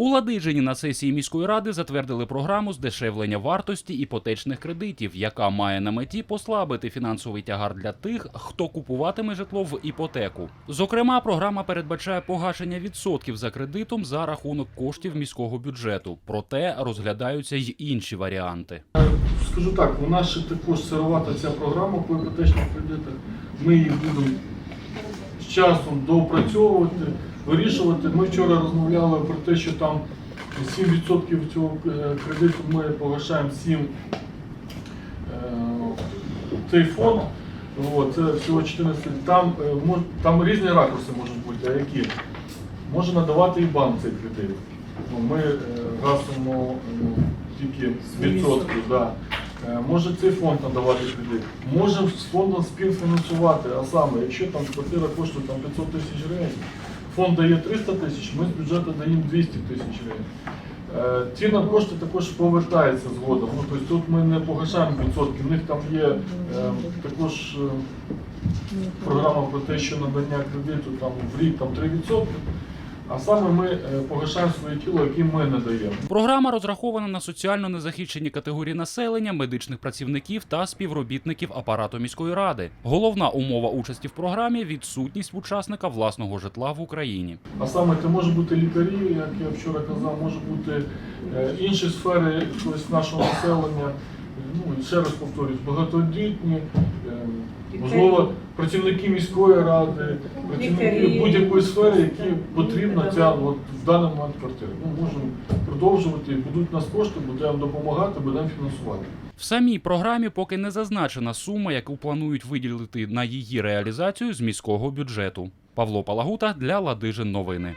У Ладижині на сесії міської ради затвердили програму здешевлення вартості іпотечних кредитів, яка має на меті послабити фінансовий тягар для тих, хто купуватиме житло в іпотеку. Зокрема, програма передбачає погашення відсотків за кредитом за рахунок коштів міського бюджету. Проте розглядаються й інші варіанти. Скажу так, у нас ще також сировата ця програма по іпотечних кредитах. Ми її будемо з часом доопрацьовувати, вирішувати. Ми вчора розмовляли про те, що там 7% цього е, кредиту ми погашаємо 7 е, цей фонд. От, це всього 14. Там, е, там різні ракурси можуть бути, а які? Може надавати і банк цей кредит. Ну, ми гасимо ну, тільки відсотків. Да. Е, Може цей фонд надавати кредит. Може з фондом співфінансувати, а саме, якщо там квартира коштує там, 500 тисяч гривень, фонд дає 300 тисяч, ми з бюджету даємо 200 тисяч гривень. Е, Ці нам кошти також повертаються згодом. Ну, тобто тут ми не погашаємо відсотки. В них там є е, також програма про те, що надання кредиту там в рік там 3%, а саме ми е, погашаємо своє тіло, яке ми не даємо. Програма розрахована на соціально незахищені категорії населення, медичних працівників та співробітників апарату міської ради. Головна умова участі в програмі відсутність учасника власного житла в Україні. А саме це може бути лікарі, як я вчора казав, може бути е, інші сфери нашого населення. Ну, ще раз повторюсь, багатодітні, можливо, працівники міської ради, працівники будь-якої сфери, які потрібна ця от, в даний момент квартира. Ми можемо продовжувати, будуть нас кошти, будемо допомагати, будемо фінансувати. В самій програмі поки не зазначена сума, яку планують виділити на її реалізацію з міського бюджету. Павло Палагута для Ладижин новини.